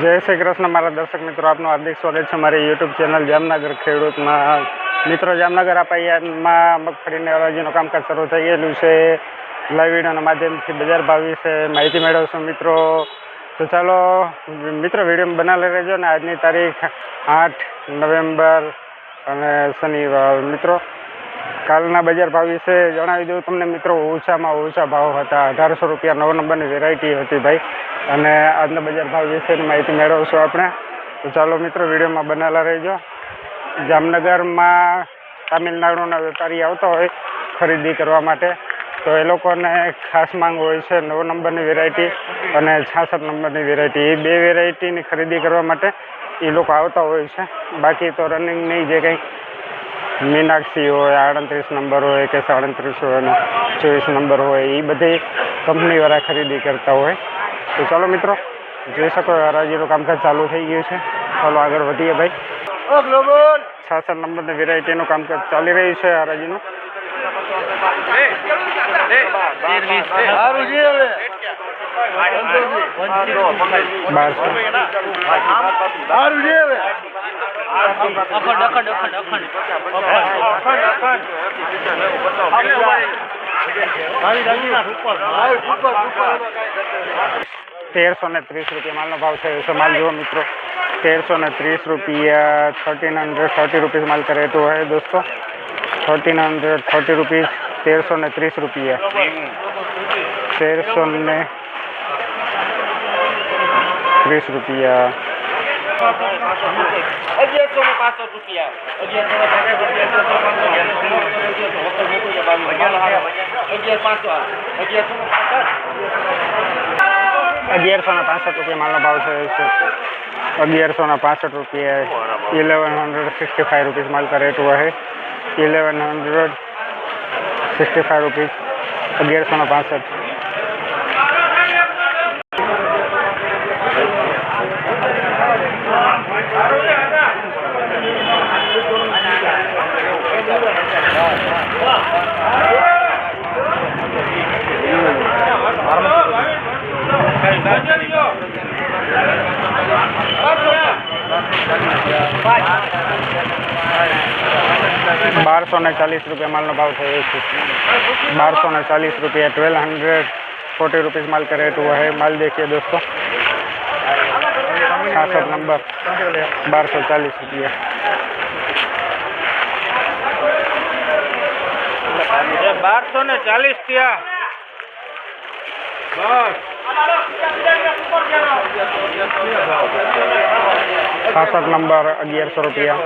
જય શ્રી કૃષ્ણ, મારા દર્શક મિત્રો, આપનું હાર્દિક સ્વાગત છે મારી યુટ્યુબ ચેનલ જામનગર ખેડૂતમાં. મિત્રો, જામનગર આપાયામાં મગફળીને હરાજીનું કામકાજ શરૂ થઈ ગયેલું છે. લાઈવ વિડીયોના માધ્યમથી બજાર ભાવ વિશે માહિતી મેળવશું મિત્રો. તો ચાલો, મિત્રો વીડિયો બનાવી રહેજો ને આજની તારીખ આઠ નવેમ્બર અને શનિવાર. મિત્રો કાલના બજાર ભાવ વિશે જણાવી દઉં તમને મિત્રો, ઓછામાં ઓછા ભાવ હતા. અઢારસો રૂપિયા નવ નંબરની વેરાયટી હતી ભાઈ. અને આજના બજાર ભાવ વિશેની માહિતી મેળવશું આપણે. તો ચાલો મિત્રો, વિડીયોમાં બનાવેલા રહેજો. જામનગરમાં તામિલનાડુના વેપારી આવતા હોય ખરીદી કરવા માટે. તો એ લોકોને ખાસ માંગ હોય છે નવ નંબરની વેરાયટી અને છાસઠ નંબરની વેરાયટી એ બે વેરાયટીની ખરીદી કરવા માટે એ લોકો આવતા હોય છે. બાકી તો રનિંગની જે કંઈ મીનાક્ષી હોય આડત્રીસ નંબર હોય કે સાડત્રીસ હોય અને ચોવીસ નંબર હોય એ બધી કંપનીવાળા ખરીદી કરતા હોય. તો ચાલો મિત્રો જોઈ શકો હરાજીનું કામકાજ ચાલુ થઈ ગયું છે. ચાલો આગળ વધીએ ભાઈ. છાસઠ નંબરની વેરાયટીનું કામકાજ ચાલી રહ્યું છે હરાજીનું. બારસો સારું છે હવે અખંડ અખંડ અખંડ અખંડ તેરસો ને ત્રીસ રૂપિયા માલનો ભાવ થયો છે માલ જુઓ મિત્રો તેરસો ને ત્રીસ રૂપિયા થર્ટીન હંડ્રેડ થર્ટી રૂપીસ માલ કરે તો હે દોસ્તો થર્ટીન હંડ્રેડ થર્ટી રૂપીસ તેરસો ને ત્રીસ રૂપિયા તેરસો ને ત્રીસ રૂપિયા અગિયારસો ને પાસઠ રૂપિયા માલનો ભાવ થયો છે. અગિયારસો ને પાસઠ રૂપિયા eleven hundred sixty five rupees માલ કરે એટલું હે eleven hundred sixty five rupees અગિયારસો ને પાસઠ. બારસો ને ચાલીસ રૂપિયા માલનો ભાવ થયો છે बारह सौ ने चालीस रुपये ट्वेल्व हंड्रेड फोर्टी रुपीज़ माल का रेट हुआ है माल देखिए दोस्तों छासठ नंबर बारह सौ चालीस रुपया બારસો ને ચાલીસ ત્યાં छासठ नंबर સાસઠ નંબર અગિયારસો રૂપિયા.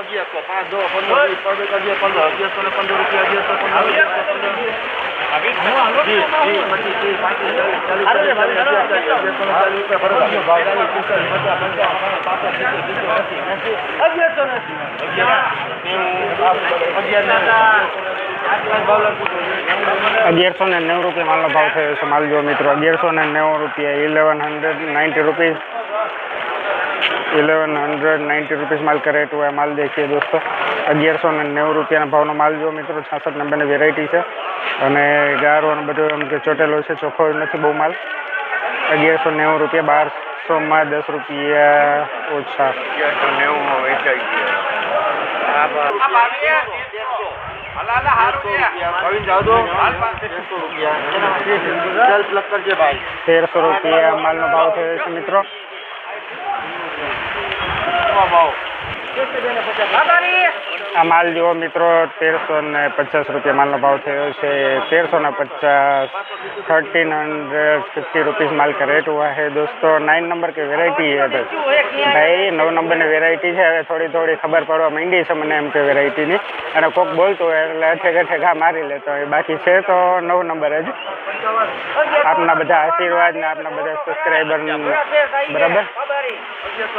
અગિયારસો પાંચ દો પંદર અગિયારસો ને પંદર રૂપિયા અગિયારસો પંદર. અગિયારસો ને નેવું રૂપિયા માલનો ભાવ થયો છે માલ જો મિત્રો. અગિયારસો ને નેવું રૂપિયા eleven hundred ninety rupees eleven hundred ninety rupees माल का रेट तो हुआ है माल देखिए दोस्तों। अगियार सौ नेव रुपया भाव माल जो मित्रों छठ नंबर वेराइटी है। और गारो बढ़ो एम के चोटेलो है चोखो नहीं बहु माल। अगियार सौ नेव रुपया बार सौ में दस रुपया ओछा। तेर सौ रुपया। माल ना भाव थे मित्रों। ભાવ માતાની આ માલ જુઓ મિત્રો તેરસો ને પચાસ રૂપિયા માલનો ભાવ થયો છે તેરસો ને પચાસ थर्टीन हंड्रेड फिफ्टी रुपीज़ माल का रेट हुआ है दोस्तों नाइन नंबर की वेरायटी है ભાઈ નવ નંબરની વેરાયટી છે હવે થોડી થોડી ખબર પડવા માંડી છે મને એમ કે વેરાયટીની અને કોક બોલતું હોય એટલે અઠે ઠેકા મારી લેતો હોય બાકી છે તો નવ નંબર જ આપના બધા આશીર્વાદ ને આપના બધા સબસ્ક્રાઈબર બરાબર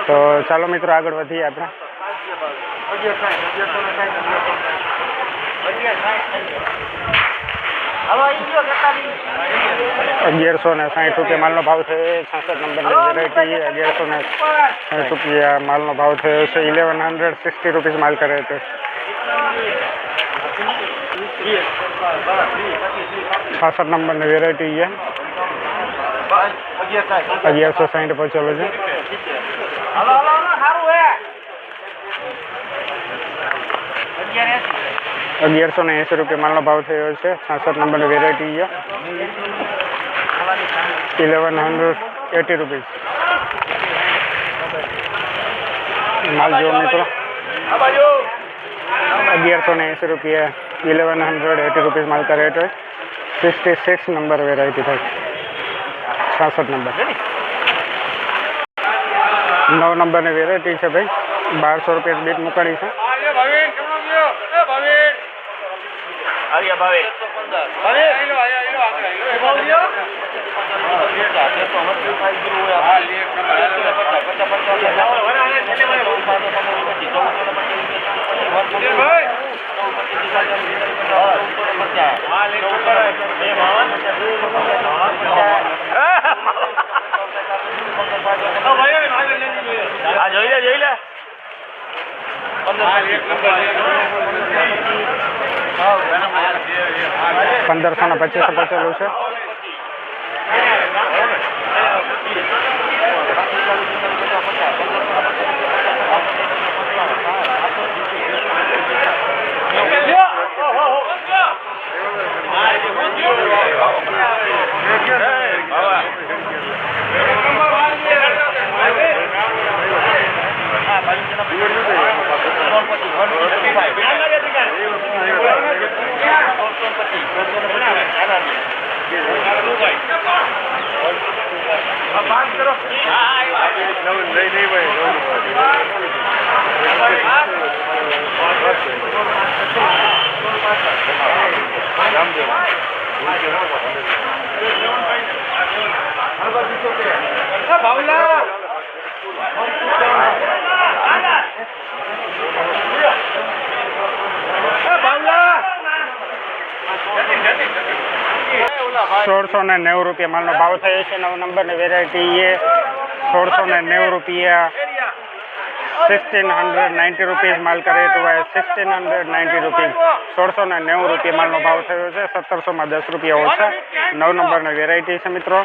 તો ચાલો મિત્રો આગળ વધીએ આપણે અગિયાર સાઠ અગિયારસો ને સાઠ રૂપિયા માલનો ભાવ છે છાસઠ નંબરની વેરાયટી અગિયારસો ને સાઠ રૂપિયા માલનો ભાવ થયો છે ઇલેવન હંડ્રેડ સિક્સટી રૂપીસ માલ કરે છે. છાસઠ નંબરની વેરાયટી છે. અગિયારસો સાઠ પહોંચેલો છે હાલો હાલો હાલો સારું હે અગિયાર એસી અગિયારસો ને એંસી રૂપિયા માલનો ભાવ થયો છે છાસઠ નંબરની વેરાયટી છે ઇલેવન હંડ્રેડ એટી રૂપીસ માલ જુઓ મિત્રો અગિયારસો ને એંસી રૂપિયા ઇલેવન હંડ્રેડ એટી રૂપીસ માલ કરે છે સિક્સટી સિક્સ નંબર વેરાયટી થાય છાસઠ નંબર નવ નંબરની વેરાયટી છે ભાઈ બારસો રૂપિયા બીટ મુકાડી છે આવ્યા. ભાવે. જોઈ લે જોઈ લે. પંદરસો ને પચીસો પચેલું છે. સોળસો ને નેવું રૂપિયા માલનો ભાવ થયો છે. નવ નંબરની વેરાયટી એ સોળસો ને નેવું રૂપિયા सिक्सटीन हंड्रेड नाइंटी रूपीज माल का रेट हुआ है। सिक्सटीन हंड्रेड नाइंटी रूपीज सोलसो ने नेव रुपये माल नो भाव थोड़ा है सत्तर सौ में दस रुपया हो नौ नंबर ने वेराइटी है मित्रों।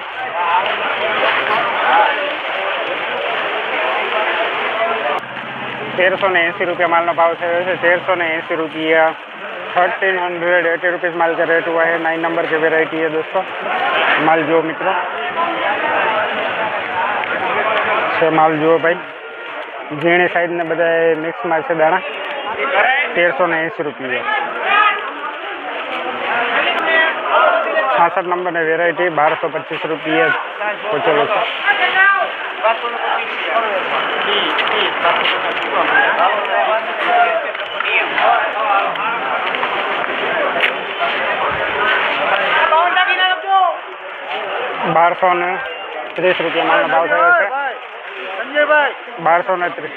तेरसो ने एसी रुपया माल नो भाव थोड़ा है तेरसो ने एसी रुपया। थर्टीन हंड्रेड एटी रुपीज़ माल का रेट हुआ है। नाइन नंबर की वेराइटी है दोस्तों। माल जो मित्रों। से माल जो भाई। ઝીણી સાઈઝ ને બધા મિક્સમાં છે દાણા. તેરસો ને એંસી રૂપિયા. છાસઠ નંબરની વેરાયટી બારસો પચીસ રૂપિયા પહોંચેલો છે. બારસો ને ત્રીસ રૂપિયા માલનો ભાવ થયો છે. સંજયભાઈ બારસો ને ત્રીસ.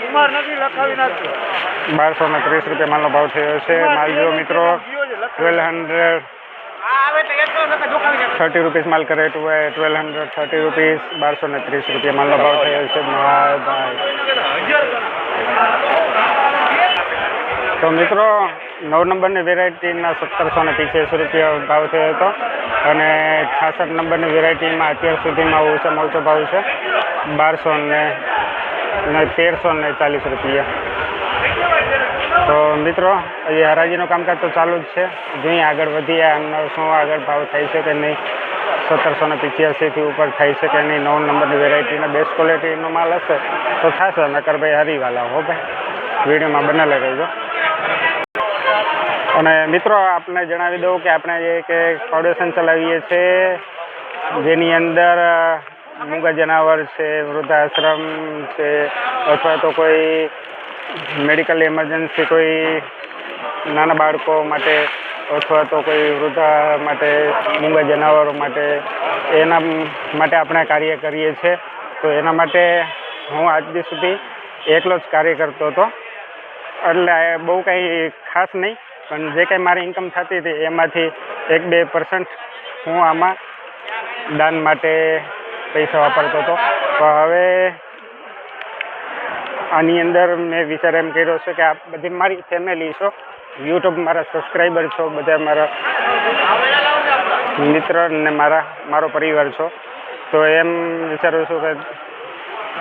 કુમાર નથી લખાવી નાખજો. બારસો ને ત્રીસ રૂપિયા માલનો ભાવ થયો છે. માલ જો મિત્રો ટ્વેલ્વ હંડ્રેડ થર્ટી રૂપીસ માલ કરે to twelve hundred thirty rupees બારસો ને ત્રીસ રૂપિયા માલનો ભાવ થયો છે. તો મિત્રો નવ નંબરની વેરાયટીના સત્તરસો ને પંચ્યાસી રૂપિયા ભાવ થયો હતો. અને છાસઠ નંબરની વેરાયટીમાં અત્યાર સુધીમાં ઓછામાં ઓછો ભાવ છે. બારસો ને તેરસો ને ચાલીસ રૂપિયા. તો મિત્રો હજી હરાજીનું કામકાજ તો ચાલુ જ છે. જોઈએ આગળ વધીએ એમનો શું આગળ ભાવ થાય છે કે નહીં. સત્તરસો ને પિચ્યાસીથી ઉપર થાય છે કે નહીં. નવ નંબરની વેરાયટીના બેસ્ટ ક્વોલિટીનો માલ હશે તો થશે, નકર ભાઈ હરીવાલા હો ભાઈ. વિડીયોમાં બનેલા રહેજો અને મિત્રો, આપને જણાવી દઉં કે આપણે જે કે ફાઉન્ડેશન ચલાવીએ છીએ, જેની અંદર મૂંગા જનાવર છે, વૃદ્ધાશ્રમ છે, અથવા તો કોઈ મેડિકલ ઇમરજન્સી કોઈ નાના બાળકો માટે અથવા તો કોઈ વૃદ્ધા માટે, મૂંગા જનાવરો માટે એના માટે આપણે કાર્ય કરીએ છીએ તો એના માટે હું આજ સુધી એકલો જ કાર્ય કરતો હતો. એટલે બહુ કંઈ ખાસ નહીં, પણ જે કંઈ મારી ઇન્કમ થતી હતી એમાંથી એક બે પર્સન્ટ હું આમાં દાન માટે પૈસા વાપરતો હતો. પણ હવે આની અંદર મેં વિચાર એમ કર્યો છે કે આ બધી મારી ફેમિલી છો યુટ્યુબ મારા સબસ્ક્રાઈબર છો, બધા મારા મિત્ર ને મારા, મારો પરિવાર છો. તો એમ વિચારું છું કે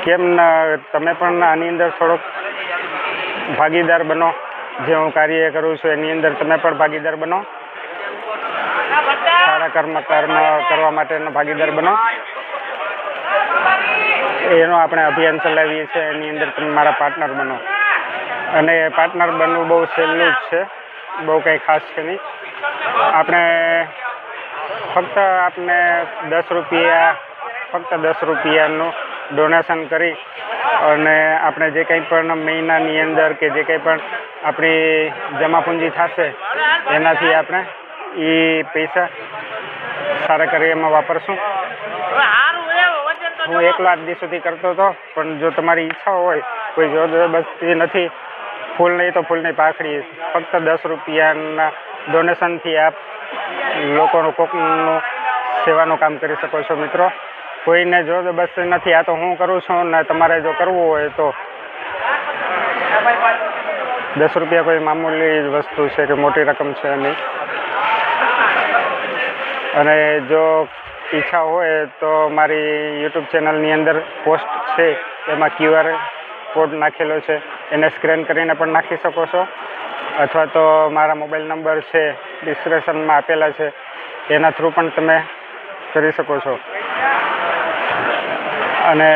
કેમ ના, તમે પણ આની અંદર થોડોક ભાગીદાર બનો. જે હું કાર્ય કરું છું, એની અંદર તમે પણ ભાગીદાર બનો. સારા કર્મ કર્મ કરવા માટેનો ભાગીદાર બનો. એનો આપણે અભિયાન ચલાવીએ છીએ. એની અંદર તમે મારા પાર્ટનર બનો. અને પાર્ટનર બનવું બહુ સહેલું જ છે. બહુ કંઈ ખાસ છે નહીં. આપણે ફક્ત આપને દસ રૂપિયા, ફક્ત દસ રૂપિયાનું ડોનેશન કરી અને આપણે જે કંઈ પણ મહિનાની અંદર કે જે કંઈ પણ આપણી જમાપૂંજી થશે, એનાથી આપણે એ પૈસા સારા કાર્યમાં વાપરશું. હું એકલો આજ દી સુધી કરતો હતો, પણ જો તમારી ઈચ્છા હોય, કોઈ જોરજબરસ્તી નથી. ફૂલ નહીં તો ફૂલની પાખડી, ફક્ત દસ રૂપિયાના ડોનેશનથી આપ લોકોનું કોકનું સેવાનું કામ કરી શકો છો મિત્રો. કોઈને જોરજબરસ્તી નથી, આ તો હું કરું છું ને તમારે જો કરવું હોય તો. દસ રૂપિયા કોઈ મામૂલી વસ્તુ છે કે મોટી રકમ છે નહીં. અને જો ઈચ્છા હોય તો મારી યુટ્યુબ ચેનલની અંદર પોસ્ટ છે, એમાં ક્યુઆર કોડ નાખેલો છે. એને સ્કેન કરીને પણ નાખી શકો છો. અથવા તો મારા મોબાઈલ નંબર છે ડિસ્ક્રિપ્શનમાં આપેલા છે, એના થ્રુ પણ તમે કરી શકો છો. અને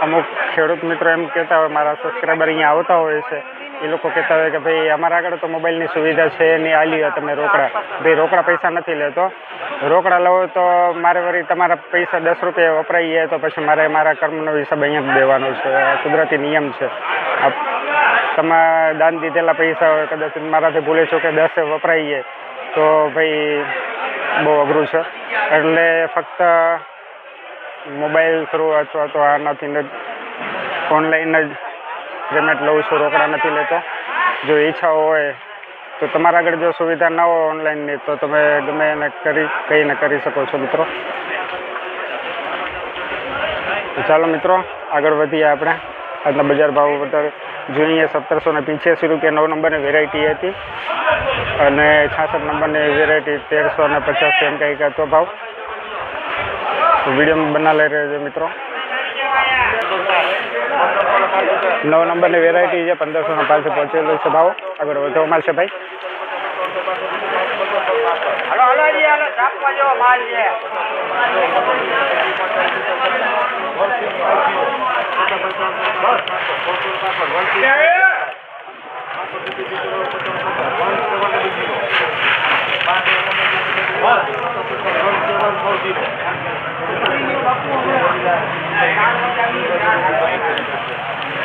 અમુક ખેડૂત મિત્રો એમ કહેતા હોય, મારા સબસ્ક્રાઈબર અહીંયા આવતા હોય છે એ લોકો કહેતા હોય કે ભાઈ, અમારા આગળ તો મોબાઈલની સુવિધા છે નહીં આ લ્યો તમે રોકડા. ભાઈ, રોકડા પૈસા નથી લેતો. રોકડા લો તો મારે વળી તમારા પૈસા દસ રૂપિયા વપરાઈ જાય તો પછી મારે મારા કર્મનો હિસાબ અહીંયા જ દેવાનો છે. કુદરતી નિયમ છે. આ તમારા દાન દીધેલા પૈસા હોય, કદાચ મારાથી ભૂલે છો કે દસે વપરાઈ જાય તો ભાઈ, બહુ અઘરું છે. એટલે ફક્ત મોબાઈલ થ્રુ અથવા તો આનાથી ઓનલાઈન જ પેમેન્ટ લઉં છું, રોકડા નથી લેતો. જો ઈચ્છા હોય તો તમારા આગળ જો સુવિધા ના હોય ઓનલાઈનની તો તમે ગમે એને કરી કહીને કરી શકો છો મિત્રો. ચાલો મિત્રો, આગળ વધીએ આપણે. આજના બજાર ભાવ વધારે જોઈએ, સત્તરસો ને પંચ્યાસી રૂપિયા નવ નંબરની વેરાયટી હતી. અને છાસઠ નંબરની વેરાયટી તેરસો ને પચાસ એમ કંઈક હતો ભાવ. વીડિયો બના લઈ રહ્યો છે મિત્રો. નવ નંબરની વેરાયટી છે પંદરસો ને પાસે પહોંચેલો છે ભાવ આગળ વધો મળશે ભાઈ હાલો હાલો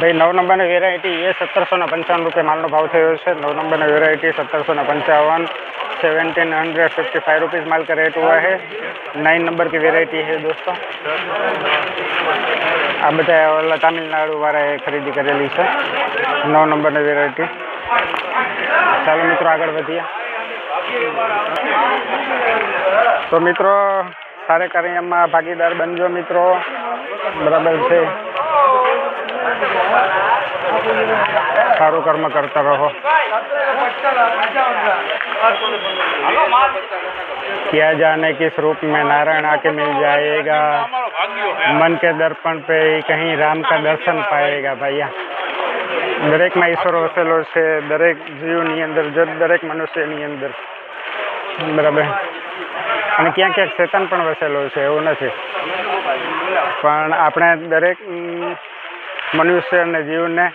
भाई नौ नंबर ने वेरायटी ये सत्तर सौ पंचावन रुपये मालो भाव थे नौ नंबर ने वेरायटी सत्तर सौ पंचावन seventeen hundred fifty five rupees माल का रेट हुआ है. नाइन नंबर की वेरायटी है दोस्तों. आ बताया तमिलनाडु वाला है खरीदी करेली से नौ नंबर ने वेरायटी चलो मित्रों आगे बढ़िया તો મિત્રો સારે કાર્યમાં ભાગીદાર બનજો મિત્રો બરાબર છે સારું કર્મ કરતા રહો હાલો માલ क्या जाने किस रूप में नारायण आके मिल जाएगा અમારો ભાગ્યો હે मन के दर्पण पे कहीं राम का दर्शन पाएगा भैया દરેકમાં ઈશ્વર વસેલો છે દરેક જીવની અંદર જ- દરેક મનુષ્યની અંદર બરાબર. અને ક્યાંક ક્યાંક ચેતન પણ વસેલો છે એવું નથી. પણ આપણે દરેક મનુષ્ય અને જીવને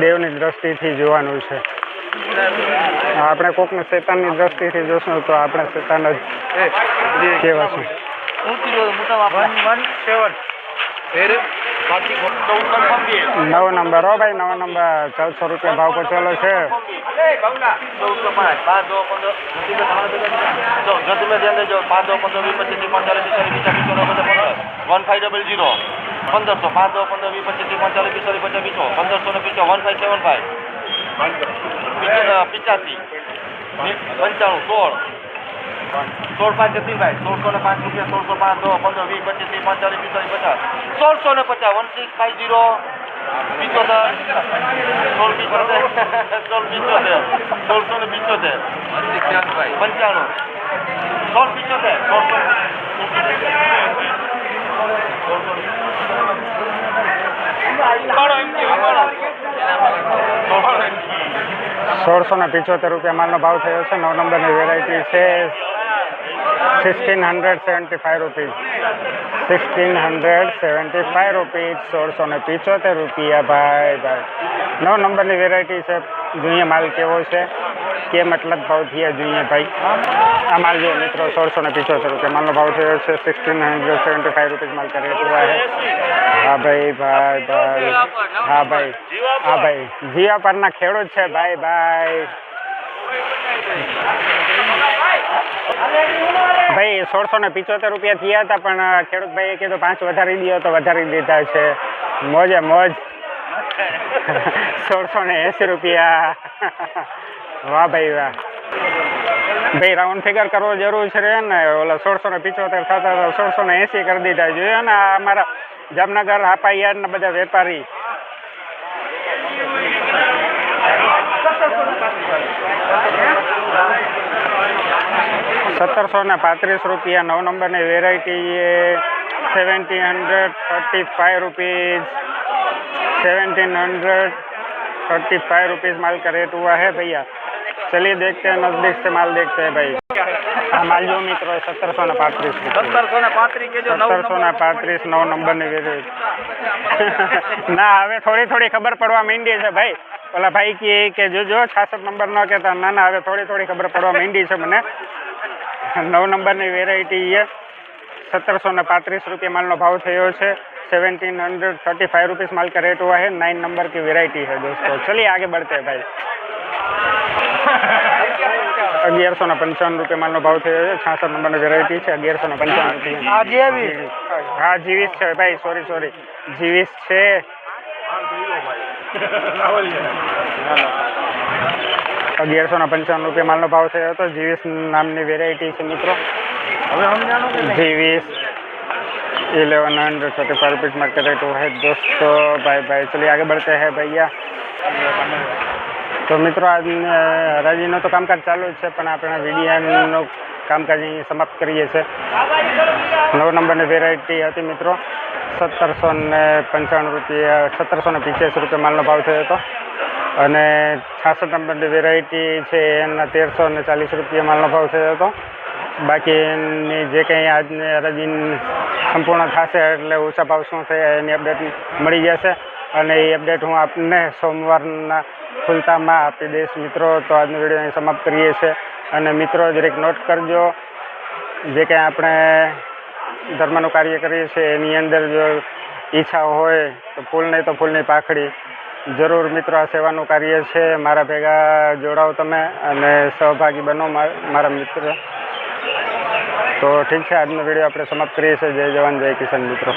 દેવની દ્રષ્ટિથી જોવાનું છે. આપણે કોકને શેતાનની દ્રષ્ટિથી જોશું તો આપણે શેતાન જ કહેવાશું. નવો નંબર હો ભાઈ નવ નંબર ચૌદસો રૂપિયા ભાવ પહોંચેલો છે વન ફાઈવ ડબલ જીરો પંદરસો પાંચ દો પંદર વીસ પચીસ પાંચાલીસ પિસ્તાલીસ પચાસ વીસો પંદરસો પીસો વન ફાઈવ સેવન ફાઈવ પિચાસી પંચાણું સોળ સોળ પાંચ જતીનભાઈ સોળસો ને પાંચ રૂપિયા, સોળસો પાંચ, દો, પંદર, વીસ, પચીસ, ત્રીસ પાંચાલીસ પિસ્તાલીસ, પચાસ. સોળસો ને પચાસ વન સિક્સ ફાઈવ ઝીરો પિત્તોતેર સોળ પિત્તોતેર સોળ પિત્તોતેર સોળસો ને પિત્તોતેર પંચાણું. સોળ પિત્તોતેર સોળસો સોળસો ને પિચોતેર રૂપિયા માલનો ભાવ થયો છે. નવ નંબરની વેરાયટી છે. Sixteen hundred seventy five rupees sixteen hundred seventy five rupees સોળસો ને પિચોતેર રૂપિયા. ભાઈ ભાઈ. નવ નંબરની વેરાયટી છે. જોઈએ માલ કેવો છે. કે મતલબ ભાવ થયા જોઈએ, ભાઈ. આ માલ જો મિત્રો, સોળસો ને પિચોતેર રૂપિયા. માલનો ભાવ થયો છે sixteen hundred seventy five rupees માલ કરે है હા, ભાઈ ભાઈ ભાઈ. હા ભાઈ. હા, ભાઈ. જીવા પરના ખેડૂત છે, ભાઈ ભાઈ. ભાઈ, સોળસો ને પિચોતેર રૂપિયા થયા હતા, પણ ખેડૂત ભાઈએ કીધું પાંચ વધારી દો તો વધારી દીધા છે. મોજે મોજ. સોળસો ને એંસી રૂપિયા. વાહ ભાઈ વાહ. ભાઈ રાઉન્ડ ફિગર કરવો જરૂર છે ને, ઓલા સોળસો ને પિચોતેર થતા સોળસો ને એંસી કરી દીધા જોઈએ ને અમારા જામનગર, હાપા ને બધા વેપારી સત્તરસો ને પાંત્રીસ રૂપિયા નવ નંબરની વેરાયટી એ seventeen hundred thirty five rupees seventeen hundred thirty five rupees માલ का रेट हुआ है भैया चलिए દેખતે નજદીક नज़दीक માલ દેખતે ભાઈ. हैं આ માલ જો મિત્રો સત્તરસો ને પાંત્રીસ સત્તરસો ને પાંત્રીસ નવ નંબરની વેરી ના હવે થોડી થોડી ખબર પડવા માંડી છે ભાઈ. ઓલા ભાઈ કે જોજો છાસઠ નંબર ના કેતા ના ના હવે થોડી થોડી ખબર પડવા માંડી છે મને. નવ નંબરની વેરાયટી એ सत्तर ने पैंतीस रुपये माल नो भाव थयो है seventeen hundred thirty five rupees माल का रेट हुआ है नाइन नंबर की वेराइटी है दोस्तों चलिए आगे बढ़ते हैं भाई अगियार सौ पंचावन रुपये माल नो भाव थयो है छासठ नंबर वेराइटी है अगियार सौ पंचावन रुपये हाँ जीविस है भाई सॉरी सॉरी जीविस है અગિયારસો ને પંચાવન રૂપિયા માલનો ભાવ થયો હતો જીવીસ નામની વેરાયટી છે મિત્રો હવે સમજાણું કે નહીં जीवीस eleven hundred thirty five rupees market rate है दोस्तों भाई भाई चलिए आगे बढ़ते हैं भैया તો મિત્રો આજ હરાજીનો તો કામકાજ ચાલુ જ છે પણ આપણે વિડીયાનું કામકાજ અહીં સમાપ્ત કરીએ છીએ નવ નંબરની વેરાયટી હતી મિત્રો સત્તરસો ને પંચાણું રૂપિયા સત્તરસો ને પંચ્યાસી રૂપિયા માલનો ભાવ થયો હતો અને છાસઠ નંબરની વેરાયટી છે એના તેરસો ને ચાલીસ રૂપિયા માલનો ભાવ થયો હતો. બાકીની જે કંઈ આજની હરાજી સંપૂર્ણ થશે એટલે ઓછા ભાવ શું થયા એની અપડેટ મળી જશે. અને એ અપડેટ હું આપને સોમવારના ખુલતામાં આપી દઈશ મિત્રો. તો આજનો વીડિયો અહીં સમાપ્ત કરીએ છીએ. અને મિત્રો દરેક નોટ કરજો. જે કંઈ આપણે ધર્મનું કાર્ય કરીએ છીએ, એની અંદર જો ઈચ્છા હોય તો ફૂલ નહીં તો ફૂલની પાખડી જરૂર મિત્રો, આ સેવાનું કાર્ય છે. મારા ભેગા જોડાઓ તમે અને સહભાગી બનો મારા મિત્ર. તો ઠીક છે, આજનો વીડિયો આપણે સમાપ્ત કરીએ છીએ. જય જવાન, જય કિસાન મિત્રો.